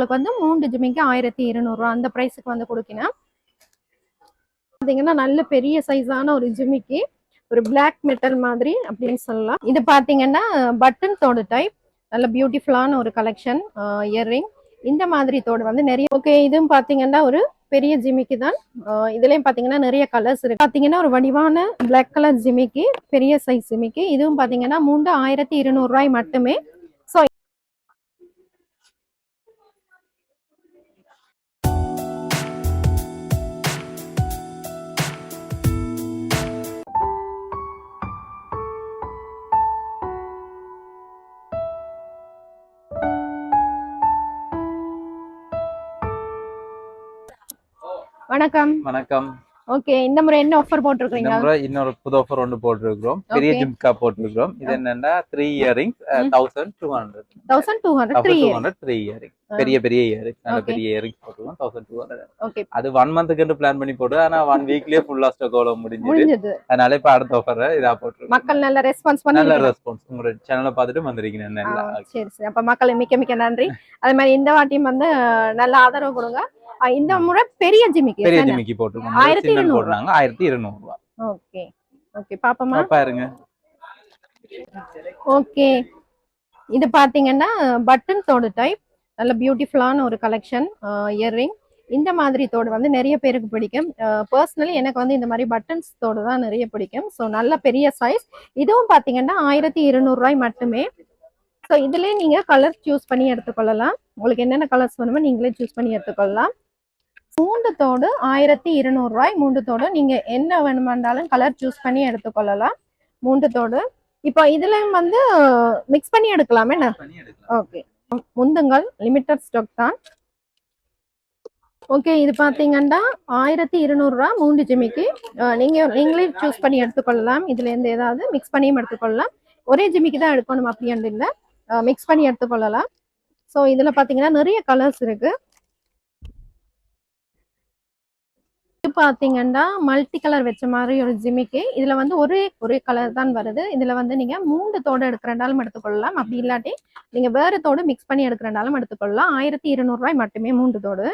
உங்களுக்கு வந்து மூன்று ஜிமிக்கு ஆயிரத்தி இருநூறுவா அந்த ப்ரைஸுக்கு வந்து கொடுக்கினேன் பார்த்தீங்கன்னா நல்ல பெரிய சைஸான ஒரு ஜிமிக்கு ஒரு பிளாக் மெட்டல் மாதிரி அப்படின்னு சொல்லலாம். இது பார்த்தீங்கன்னா பட்டன் தோடு டைப் நல்ல பியூட்டிஃபுல்லான ஒரு கலெக்ஷன் இயர்ரிங் இந்த மாதிரி தோடு வந்து நிறைய ஓகே இதுவும் பார்த்தீங்கன்னா ஒரு பெரிய ஜிமிக்கு தான். இதுலயும் பார்த்தீங்கன்னா நிறைய கலர்ஸ் இருக்கு. பார்த்தீங்கன்னா ஒரு வடிவான பிளாக் கலர் ஜிமிக்கு பெரிய சைஸ் ஜிமிக்கு இதுவும் பார்த்தீங்கன்னா மூன்று ஆயிரத்தி இருநூறு ரூபாய் மட்டுமே வணக்கம். வணக்கம். ஓகே இந்த முறை என்ன ஆஃபர் போட்டிருக்கீங்க நம்ம இன்னொரு புது ஆஃபர் ஒன்று போட்டிருக்கிறோம். பெரிய. ஜிம்கா போட்டிருக்கிறோம். இது என்னன்னா த்ரீ இயரிங்ஸ் ம். Thousand two hundred thousand two hundred three hundred three earring பெரிய பெரிய இயரிங்ஸ் நல்ல. பெரிய இயரிங்ஸ் போட்டிருக்கோம். தௌசண்ட் டூ ஹண்ட்ரட் ஓகே அது ஒன் மந்த்துக்கு பிளான் பண்ணி போட்டு ஆனா ஒன் வீக்லயே ஃபுல்லா ஸ்டாக் அவ்வளவு முடிஞ்சது. அதனால இப்ப அடுத்த ஆஃபர் இதா போட்டிருக்கோம். மக்கள் நல்ல ரெஸ்பான்ஸ் நல்ல பண்ணி ரெஸ்பான்ஸ் உங்களோட சேனலை பார்த்துட்டு வந்திருக்கீங்க. நல்லா. சரி சரி. அப்ப மக்கள் மிக்க மிக்க நன்றி. அதே மாதிரி இந்த வாட்டியும் வந்து நல்ல ஆதரவு கொடுங்க. இந்த முறை பெரிய ஜிமிக்கி பெரிய ஜிமிக்கி போட்டிருக்கோம் ஆயிரத்தி. போடுறாங்க. ஆயிரத்தி இருநூறு ரூபா. ஓகே. ஓகே பாப்போமா? பாருங்க ஓகே. இது பாத்தீங்கன்னா பட்டன் தோடு டைப் நல்ல பியூட்டிஃபுல்லான ஒரு கலெக்ஷன் இயர்ரிங் இந்த மாதிரி தோடு வந்து நிறைய பேருக்கு பிடிக்கும். பர்சனலி எனக்கு வந்து இந்த மாதிரி பட்டன்ஸ் தோடு தான் நிறைய பிடிக்கும். ஸோ நல்ல பெரிய சைஸ் இதுவும் பார்த்தீங்கன்னா ஆயிரத்தி இருநூறுவாய் மட்டுமே. ஸோ இதுலேயே நீங்கள் கலர் சூஸ் பண்ணி எடுத்துக்கொள்ளலாம். உங்களுக்கு என்னென்ன கலர்ஸ் வேணுமோ நீங்களே சூஸ் பண்ணி எடுத்துக்கொள்ளலாம். மூன்று தோடு ஆயிரத்தி இருநூறுவாய் மூன்று தோடு நீங்கள் என்ன வேணுமென்றாலும் கலர் சூஸ் பண்ணி எடுத்துக்கொள்ளலாம். மூன்று தோடு இப்போ இதுலயும் வந்து மிக்ஸ் பண்ணி எடுக்கலாமே என்ன? ஓகே முந்துங்கள் லிமிட்டட் ஸ்டாக் தான். ஓகே இது பார்த்தீங்கன்னா ஆயிரத்தி இருநூறுவா மூன்று ஜிமிக்கு. அஹ், நீங்க நீங்களே சூஸ் பண்ணி எடுத்துக்கொள்ளலாம். இதுல இருந்து ஏதாவது மிக்ஸ் பண்ணியும் எடுத்துக்கொள்ளலாம். ஒரே ஜிமிக்கு தான் எடுக்கணும் அப்படின்ட்டு இல்லை. மிக்ஸ் பண்ணி எடுத்துக்கொள்ளலாம். ஸோ இதுல பார்த்தீங்கன்னா நிறைய கலர்ஸ் இருக்கு. இது பார்த்தீங்கன்னா மல்டி கலர் வச்ச மாதிரி ஒரு ஜிமிக்கு. இதுல வந்து ஒரே ஒரே கலர் தான் வருது. இதுல வந்து நீங்க மூன்று தோடு எடுக்கிறனாலும் எடுத்துக்கொள்ளலாம். அப்படி இல்லாட்டி நீங்க வேற தோடு மிக்ஸ் பண்ணி எடுக்கிறனாலும் எடுத்துக்கொள்ளலாம். ஆயிரத்தி இருநூறுவாய் மட்டுமே மூன்று தோடு.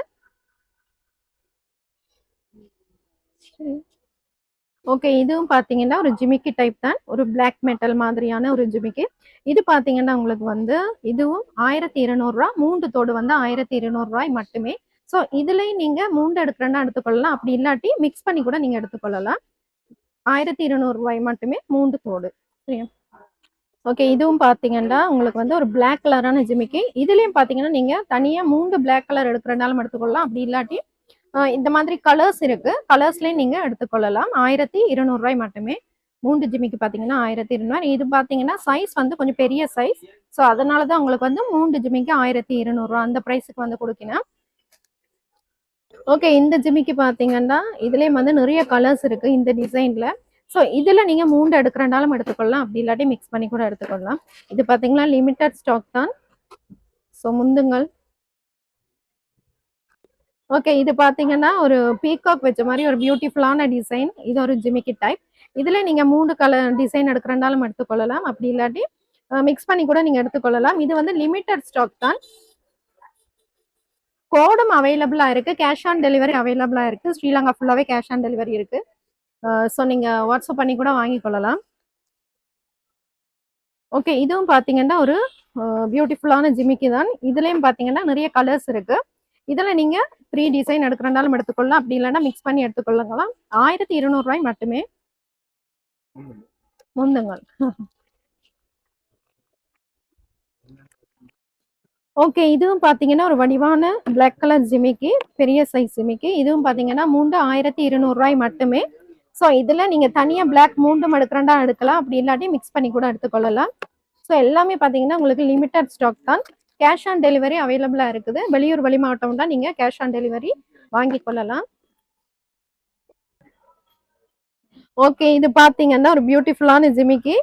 ஓகே இதுவும் பார்த்தீங்கன்னா ஒரு ஜிமிக்கி டைப் தான். ஒரு பிளாக் மெட்டல் மாதிரியான ஒரு ஜிமிக்கி. இது பார்த்தீங்கன்னா உங்களுக்கு வந்து இதுவும் ஆயிரத்தி இருநூறுவா மூன்று தோடு வந்து ஆயிரத்தி இருநூறுவாய் மட்டுமே ஸோ இதுலேயும் நீங்கள் மூண்டு எடுக்கிறேன்னா எடுத்துக்கொள்ளலாம். அப்படி இல்லாட்டி மிக்ஸ் பண்ணி கூட நீங்கள் எடுத்துக்கொள்ளலாம். ஆயிரத்தி இருநூறுவாய் மட்டுமே மூண்டு தோடு. சரியா? ஓகே இதுவும் பார்த்தீங்கன்னா உங்களுக்கு வந்து ஒரு பிளாக் கலரான ஜிமிக்கி. இதுலேயும் பார்த்தீங்கன்னா நீங்கள் தனியாக மூண்டு பிளாக் கலர் எடுக்கிறனாலும் எடுத்துக்கொள்ளலாம். அப்படி இல்லாட்டி இந்த மாதிரி கலர்ஸ் இருக்கு. கலர்ஸ்லேயும் நீங்கள் எடுத்துக்கொள்ளலாம். ஆயிரத்தி இருநூறுவாய் மட்டுமே மூன்று ஜிமிக்கு பார்த்தீங்கன்னா ஆயிரத்தி இருநூறு. இது பார்த்தீங்கன்னா சைஸ் வந்து கொஞ்சம் பெரிய சைஸ் ஸோ அதனால தான் உங்களுக்கு வந்து மூன்று ஜிமிக்கு ஆயிரத்தி இருநூறுவா அந்த ப்ரைஸுக்கு வந்து கொடுக்கினேன் ஓகே இந்த ஜிமிக்கு பார்த்தீங்கன்னா இதுலேயும் வந்து நிறைய கலர்ஸ் இருக்கு இந்த டிசைன்ல ஸோ இதில் நீங்கள் மூண்டு எடுக்கிறனாலும் எடுத்துக்கொள்ளலாம். அப்படி இல்லாட்டி மிக்ஸ் பண்ணி கூட எடுத்துக்கொள்ளலாம். இது பார்த்தீங்கன்னா லிமிட்டட் ஸ்டாக் தான். ஸோ முந்துங்கள். ஓகே இது பார்த்தீங்கன்னா ஒரு பீகாக் வச்ச மாதிரி ஒரு பியூட்டிஃபுல்லான டிசைன் இது ஒரு ஜிமிக்கி டைப் இதில் நீங்கள் மூணு கலர் டிசைன் எடுக்கிறனாலும் எடுத்துக்கொள்ளலாம். அப்படி இல்லாட்டி மிக்ஸ் பண்ணி கூட நீங்கள் எடுத்துக்கொள்ளலாம். இது வந்து லிமிட்டட் ஸ்டாக் தான். கோடும் அவைலபிளாக இருக்குது கேஷ் ஆன் டெலிவரி அவைலபிளாக இருக்குது ஸ்ரீலங்கா ஃபுல்லாகவே கேஷ் ஆன் டெலிவரி இருக்குது ஸோ நீங்கள் வாட்ஸ்அப் பண்ணி கூட வாங்கிக்கொள்ளலாம். ஓகே இதுவும் பார்த்தீங்கன்னா ஒரு பியூட்டிஃபுல்லான ஜிமிக்கி தான். இதுலேயும் பார்த்தீங்கன்னா நிறைய கலர்ஸ் இருக்குது இதில் நீங்கள் த்ரீ டிசைன் எடுக்கிறனாலும் எடுத்துக்கொள்ளலாம். அப்படி இல்லைன்னா மிக்ஸ் பண்ணி எடுத்துக்கொள்ளலாம். ஆயிரத்தி இருநூறுவாய் மட்டுமே. முந்துங்கள் ஓகே இதுவும் பார்த்தீங்கன்னா ஒரு வடிவான பிளாக் கலர் ஜிமிக்கி பெரிய சைஸ் ஜிமிக்கி. இதுவும் பார்த்தீங்கன்னா மூன்று ஆயிரத்தி இருநூறுவாய் மட்டுமே. ஸோ இதில் நீங்கள் தனியாக பிளாக் மூண்டும் எடுக்கிறண்டா எடுக்கலாம். அப்படி இல்லாட்டி மிக்ஸ் பண்ணி கூட எடுத்துக்கொள்ளலாம். ஸோ எல்லாமே பார்த்தீங்கன்னா உங்களுக்கு லிமிட்டட் ஸ்டாக் தான். கேஷ் ஆன் டெலிவரி அவைலபிளாக இருக்குது. வெளியூர் வழி மாவட்டம் தான் நீங்கள் கேஷ் ஆன் டெலிவரி வாங்கி கொள்ளலாம். ஓகே இது பார்த்தீங்கன்னா ஒரு பியூட்டிஃபுல்லான ஜிமிக்கி.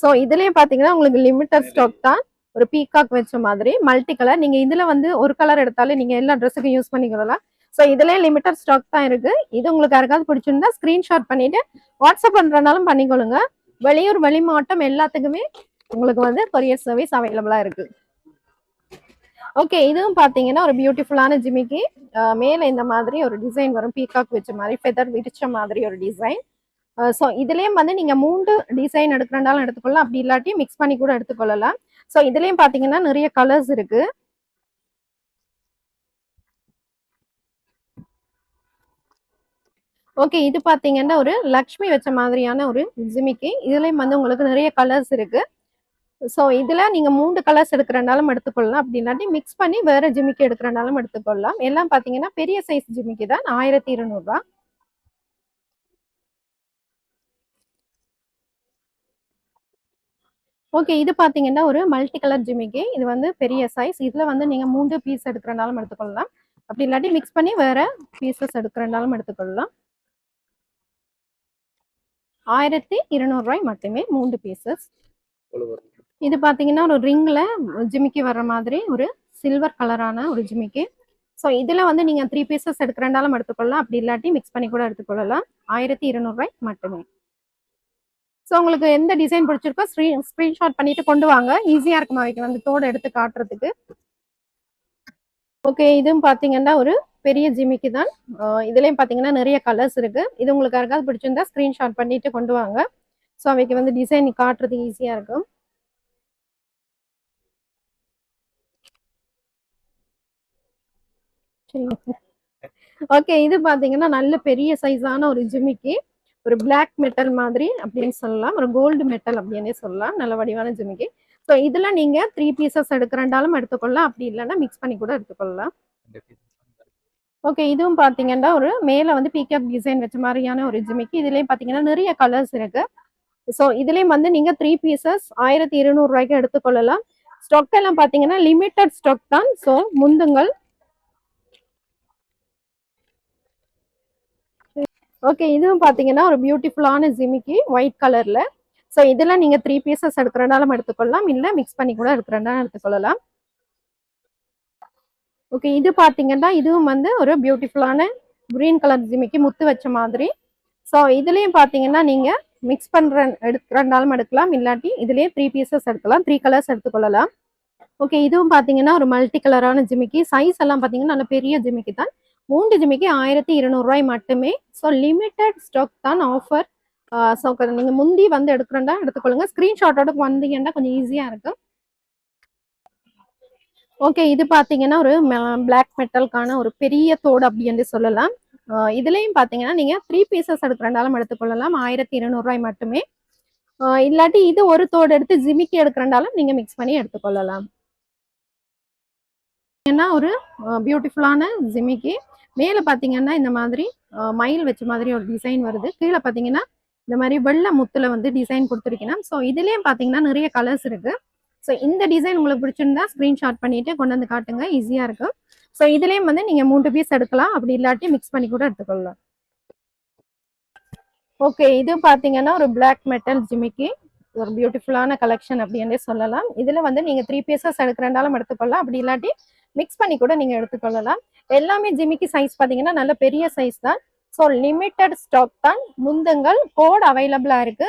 ஸோ இதுலேயே பார்த்தீங்கன்னா உங்களுக்கு லிமிட்டட் ஸ்டாக் தான். ஒரு பீகாக் வச்ச மாதிரி மல்டி கலர் நீங்கள் இதில் வந்து ஒரு கலர் எடுத்தாலே நீங்கள் எல்லா ட்ரெஸ்ஸுக்கும் யூஸ் பண்ணிக்கலாம். ஸோ இதுலேயே லிமிட்டட் ஸ்டாக் தான் இருக்கு. இது உங்களுக்கு யாருக்காவது பிடிச்சிருந்தா ஸ்க்ரீன்ஷாட் பண்ணிட்டு வாட்ஸ்அப் பண்ணுறனாலும் பண்ணிக்கொள்ளுங்க. வெளியூர் வெளி மாவட்டம் எல்லாத்துக்குமே உங்களுக்கு வந்து கொரியர் சர்வீஸ் அவைலபிளாக இருக்கு. ஓகே இதுவும் பாத்தீங்கன்னா ஒரு பியூட்டிஃபுல்லான ஜிமிக்கு. மேல இந்த மாதிரி ஒரு டிசைன் வரும். பீகாக் வச்ச மாதிரி ஃபெதர் விரிச்ச மாதிரி ஒரு டிசைன் ஸோ இதுலயும் வந்து நீங்க மூன்று டிசைன் எடுக்கிறனாலும் எடுத்துக்கொள்ளலாம். அப்படி இல்லாட்டி மிக்ஸ் பண்ணி கூட எடுத்துக்கொள்ளலாம். ஸோ இதுலயும் பாத்தீங்கன்னா நிறைய கலர்ஸ் இருக்கு. ஓகே இது பாத்தீங்கன்னா ஒரு லக்ஷ்மி வச்ச மாதிரியான ஒரு ஜிமிக்கி. இதுலயும் வந்து உங்களுக்கு நிறைய கலர்ஸ் இருக்கு. ஸோ இதுல நீங்க மூன்று கலர்ஸ் எடுக்கிறனாலும் எடுத்துக்கொள்ளலாம். அப்படி இல்லாட்டி மிக்ஸ் பண்ணி வேற ஜிமிக்கி எடுக்கிறனாலும் எடுத்துக்கொள்ளலாம். எல்லாம் பாத்தீங்கன்னா பெரிய சைஸ் ஜிமிக்கி தான். ஆயிரத்தி இருநூறுபா ஓகே இது பாத்தீங்கன்னா ஒரு மல்டி கலர் ஜிமிக்கி. இது வந்து பெரிய சைஸ் இதுல வந்து நீங்க மூன்று பீஸ் எடுக்கிறனாலும் எடுத்துக்கொள்ளலாம். அப்படி இல்லாட்டி மிக்ஸ் பண்ணி வேற பீசஸ் எடுக்கிறனாலும் எடுத்துக்கொள்ளலாம். ஆயிரத்தி இருநூறுவாய் மட்டுமே மூன்று பீசஸ் இது பாத்தீங்கன்னா ஒரு ரிங்ல ஜிமிக்கி வர்ற மாதிரி ஒரு சில்வர் கலரான ஒரு ஜிமிக்கி. ஸோ இதுல வந்து நீங்க த்ரீ பீசஸ் எடுக்கிறனாலும் எடுத்துக்கொள்ளலாம். அப்படி இல்லாட்டி மிக்ஸ் பண்ணி கூட எடுத்துக்கொள்ளலாம். ஆயிரத்தி இருநூறுவாய் மட்டுமே. ஸோ உங்களுக்கு எந்த டிசைன் பிடிச்சிருக்கோ ஸ்க்ரீன் ஸ்க்ரீன்ஷாட் பண்ணிட்டு கொண்டு வாங்க. ஈஸியா இருக்குமா அவைக்கு வந்து தோடு எடுத்து காட்டுறதுக்கு. ஓகே இதுவும் பாத்தீங்கன்னா ஒரு பெரிய ஜிமிக்கி தான். இதுலேயும் இதுலயும் பாத்தீங்கன்னா நிறைய கலர்ஸ் இருக்கு. இது உங்களுக்கு யாருக்காவது பிடிச்சிருந்தா ஸ்க்ரீன்ஷாட் பண்ணிட்டு கொண்டு வாங்க. ஸோ அவைக்கு வந்து டிசைன் காட்டுறதுக்கு ஈஸியா இருக்கும். ஓகே இது பாத்தீங்கன்னா நல்ல பெரிய சைஸான ஒரு ஜிமிக்கி. ஒரு பிளாக் மெட்டல் மாதிரி அப்படின்னு சொல்லலாம். ஒரு கோல்டு மெட்டல் அப்படின்னே சொல்லலாம். நல்ல வடிவான ஜிமிக்கி. ஸோ இதுல நீங்க த்ரீ பீசஸ் எடுக்கிறண்டாலும் எடுத்துக்கொள்ளலாம். அப்படி இல்லைன்னா மிக்ஸ் பண்ணி கூட எடுத்துக்கொள்ளலாம். ஓகே இதுவும் பாத்தீங்கன்னா ஒரு மேல வந்து பீகாக் டிசைன் வச்ச மாதிரியான ஒரு ஜிமிக்கி. இதுலயும் பாத்தீங்கன்னா நிறைய கலர்ஸ் இருக்கு. ஸோ இதுலயும் வந்து நீங்க த்ரீ பீசஸ் ஆயிரத்தி இருநூறு ரூபாய்க்கு எடுத்துக்கொள்ளலாம். ஸ்டாக் எல்லாம் பாத்தீங்கன்னா லிமிட்டட் ஸ்டாக் தான். ஸோ முந்துங்கள் ஓகே இதுவும் பாத்தீங்கன்னா ஒரு பியூட்டிஃபுல்லான ஜிமிக்கி ஒயிட் கலர்ல ஸோ இதெல்லாம் நீங்க த்ரீ பீசஸ் எடுக்கிறனாலும் எடுத்துக்கொள்ளலாம். இல்ல மிக்ஸ் பண்ணி கூட எடுக்கிறனாலும் எடுத்துக்கொள்ளலாம். ஓகே இது பாத்தீங்கன்னா இதுவும் வந்து ஒரு பியூட்டிஃபுல்லான கிரீன் கலர் ஜிமிக்கி முத்து வச்ச மாதிரி. ஸோ இதுலயும் பாத்தீங்கன்னா நீங்க மிக்ஸ் பண்ற எடுக்கிறனாலும் எடுக்கலாம். இல்லாட்டி இதுலயே த்ரீ பீசஸ் எடுக்கலாம். த்ரீ கலர்ஸ் எடுத்துக்கொள்ளலாம். ஓகே இதுவும் பாத்தீங்கன்னா ஒரு மல்டி கலரான ஜிமிக்கி. சைஸ் எல்லாம் பாத்தீங்கன்னா நல்ல பெரிய ஜிமிக்கி தான். மூன்று ஜிமிக்கி ஆயிரத்தி இருநூறுவாய் மட்டுமே. ஸோ லிமிட்டட் ஸ்டாக் தான் ஆஃபர் ஸோ நீங்க முந்தி வந்து எடுக்கிறண்டா எடுத்துக்கொள்ளுங்க. ஸ்க்ரீன்ஷாட்டோட வந்தீங்கன்னா கொஞ்சம் ஈஸியாக இருக்கும் ஓகே இது பாத்தீங்கன்னா ஒரு பிளாக் மெட்டலுக்கான ஒரு பெரிய தோடு அப்படின்னு சொல்லலாம். இதுலேயும் இதுலயும் பாத்தீங்கன்னா நீங்க த்ரீ பீசஸ் எடுக்கிறண்டாலும் எடுத்துக்கொள்ளலாம். ஆயிரத்தி இருநூறுவாய் மட்டுமே. இல்லாட்டி இது ஒரு தோடு எடுத்து ஜிமிக்கி எடுக்கிறண்டாலும் நீங்க மிக்ஸ் பண்ணி எடுத்துக்கொள்ளலாம். ஏன்னா ஒரு பியூட்டிஃபுல்லான ஜிமிக்கி. மேல பாத்தீங்கன்னா இந்த மாதிரி மயில் வச்ச மாதிரி ஒரு டிசைன் வருது. கீழே பாத்தீங்கன்னா இந்த மாதிரி வெள்ளை முத்துல வந்து டிசைன் கொடுத்துருக்கேன் ஸோ இதுலயும் பாத்தீங்கன்னா நிறைய கலர்ஸ் இருக்கு. ஸோ இந்த டிசைன் உங்களுக்கு பிடிச்சிருந்தா ஸ்க்ரீன்ஷாட் பண்ணிட்டு கொண்டு வந்து காட்டுங்க. ஈஸியா இருக்கும். ஸோ இதுலயும் வந்து நீங்க மூன்று பீஸ் எடுக்கலாம். அப்படி இல்லாட்டி மிக்ஸ் பண்ணி கூட எடுத்துக்கொள்ளலாம். ஓகே இது பாத்தீங்கன்னா ஒரு பிளாக் மெட்டல் ஜிமிக்கி. ஒரு பியூட்டிஃபுல்லான கலெக்ஷன் அப்படின்னே சொல்லலாம். இதுல வந்து நீங்க த்ரீ பீசஸ் எடுக்கிறனாலும் எடுத்துக்கொள்ளலாம். அப்படி இல்லாட்டி மிக்ஸ் பண்ணி கூட நீங்க எடுத்துக்கொள்ளலாம். எல்லாமே ஜிமிக்கி சைஸ் பாத்தீங்கன்னா நல்ல பெரிய சைஸ் தான். ஸோ லிமிட்டட் ஸ்டாக் தான். முந்துங்கள் கோட் அவைலபிளா இருக்கு.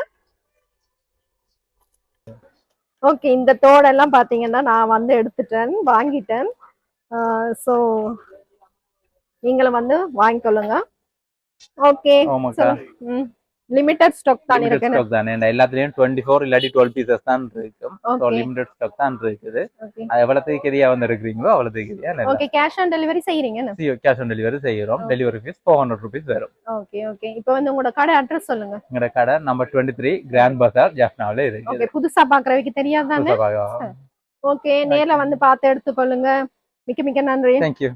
ஓகே இந்த தோடெல்லாம் பாத்தீங்கன்னா நான் வந்து எடுத்துட்டேன் வாங்கிட்டேன். ஸோ நீங்களும் வந்து வாங்கிக்கொள்ளுங்க. ஓகே ம். லிமிட்டட் ஸ்டாக் தான் லிமிடெட் இருக்கு ஸ்டாக் தானே. எல்லாத்துலயும் டுவெண்ட்டி ஃபோர் இல்லாட்டி டுவெல் பீசஸ் தான் இருக்கும். ஓகே லிமிடெட் ஸ்டாக் தான் இருக்குது. அது எவ்வளவு கெதியா வந்து இருக்கிறீங்களோ அவ்வளவு கெதியா ஓகே கேஷ் ஆன் டெலிவரி செய்யறீங்க கேஷ் ஆன் டெலிவரி செய்யறோம் delivery fees four hundred rupees வரும். ஓகே ஓகே இப்போ வந்து உங்களோட கடை அட்ரஸ் சொல்லுங்க. எங்களோட கடை number twenty three grand bazaar ஜாஃப்னாவில் இருக்குது. ஓகே புதுசா பாக்குறவைக்கு தெரியாதானே ஓகே நேர்ல வந்து பார்த்து எடுத்துக்கொள்ளுங்க. மிக்க மிக்க நன்றி. தேங்க்யூ